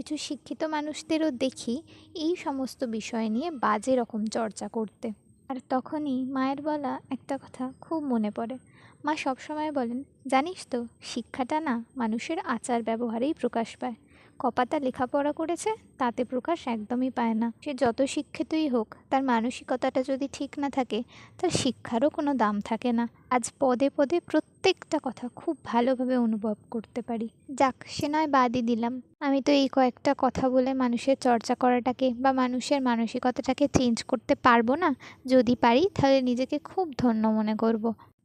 কিছু শিক্ষিত মানুষদেরও দেখি এই সমস্ত বিষয় নিয়ে বাজে রকম চর্চা করতে। আর তখনই মায়ের বলা একটা কথা খুব মনে পড়ে। মা সবসময় বলেন, জানিস তো, শিক্ষাটা না মানুষের আচার ব্যবহারেই প্রকাশ পায়। কপাতা লেখাপড়া করেছে, তাতে প্রকাশ একদমই পায় না। সে যত শিক্ষিতই হোক, তার মানসিকতাটা যদি ঠিক না থাকে, তার শিক্ষারও কোনো দাম থাকে না। আজ পদে পদে প্রত্যেকটা কথা খুব ভালোভাবে অনুভব করতে পারি। যাক, সে নয় বাদই দিলাম। আমি তো এই কয়েকটা কথা বলে মানুষের চর্চা করাটাকে বা মানুষের মানসিকতাটাকে চেঞ্জ করতে পারব না, যদি পারি তাহলে নিজেকে খুব ধন্য মনে করব।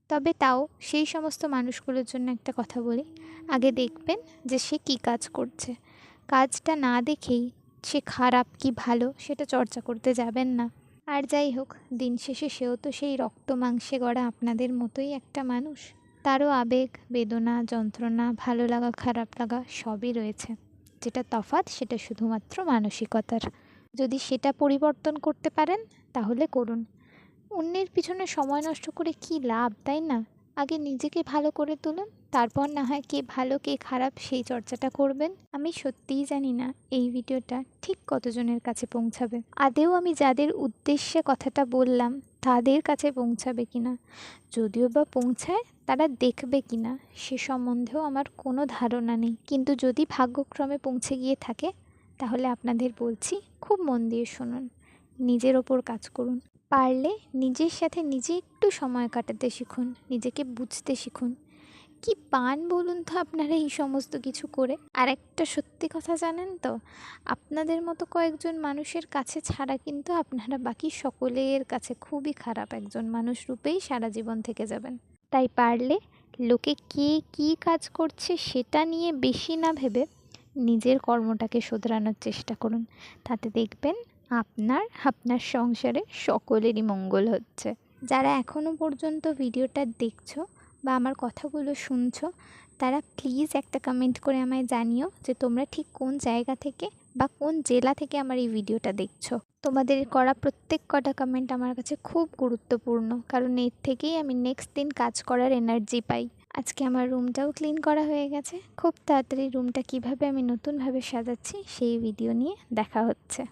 তবে তাও সেই সমস্ত মানুষগুলোর জন্য একটা কথা বলি। আগে দেখবেন যে সে কী কাজ করছে। কাজটা না দেখেই সে খারাপ কি ভালো সেটা চর্চা করতে যাবেন না। আর যাই হোক, দিন শেষে সেও তো সেই রক্ত মাংসে গড়া আপনাদের মতোই একটা মানুষ। তারও আবেগ, বেদনা, যন্ত্রণা, ভালো লাগা, খারাপ লাগা সবই রয়েছে। যেটা তফাৎ, সেটা শুধুমাত্র মানসিকতার। যদি সেটা পরিবর্তন করতে পারেন, তাহলে করুন। অন্যের পিছনে সময় নষ্ট করে কি লাভ, তাই না? আগে নিজেকে ভালো করে তুলুন, তারপর না হয় কে ভালো, কে খারাপ সেই চর্চাটা করবেন। আমি সত্যিই জানি না এই ভিডিওটা ঠিক কতজনের কাছে পৌঁছাবে। আদেও আমি যাদের উদ্দেশ্যে কথাটা বললাম তাদের কাছে পৌঁছাবে কিনা, যদিও বা পৌঁছায় তারা দেখবে কিনা, সে সম্বন্ধেও আমার কোনো ধারণা নেই। কিন্তু যদি ভাগ্যক্রমে পৌঁছে গিয়ে থাকে, তাহলে আপনাদের বলছি খুব মন দিয়ে শুনুন, নিজের ওপর কাজ করুন। পারলে নিজের সাথে নিজে একটু সময় কাটাতে শিখুন, নিজেকে বুঝতে শিখুন। কি পান বলুন তো আপনারা এই সমস্ত কিছু করে? আর একটা সত্যি কথা জানেন তো, আপনাদের মতো কয়েকজন মানুষের কাছে ছাড়া কিন্তু আপনারা বাকি সকলের কাছে খুবই খারাপ একজন মানুষ রূপেই সারা জীবন থেকে যাবেন। তাই পারলে লোকে কে কী কাজ করছে সেটা নিয়ে বেশি না ভেবে নিজের কর্মটাকে শোধরানোর চেষ্টা করুন। তাতে দেখবেন আপনার আপনার সংসারে সকলেরই মঙ্গল হচ্ছে। যারা এখনও পর্যন্ত ভিডিওটা দেখছ বা আমার কথাগুলো শুনছো, তারা প্লিজ একটা কমেন্ট করে আমায় জানিও যে তোমরা ঠিক কোন জায়গা থেকে বা কোন জেলা থেকে আমার এই ভিডিওটা দেখছ। তোমাদের করা প্রত্যেক কটা কমেন্ট আমার কাছে খুব গুরুত্বপূর্ণ, কারণ এর থেকেই আমি নেক্সট দিন কাজ করার এনার্জি পাই। আজকে আমার রুমটাও ক্লিন করা হয়ে গেছে। খুব তাড়াতাড়ি রুমটা কীভাবে আমি নতুনভাবে সাজাচ্ছি সেই ভিডিও নিয়ে দেখা হচ্ছে।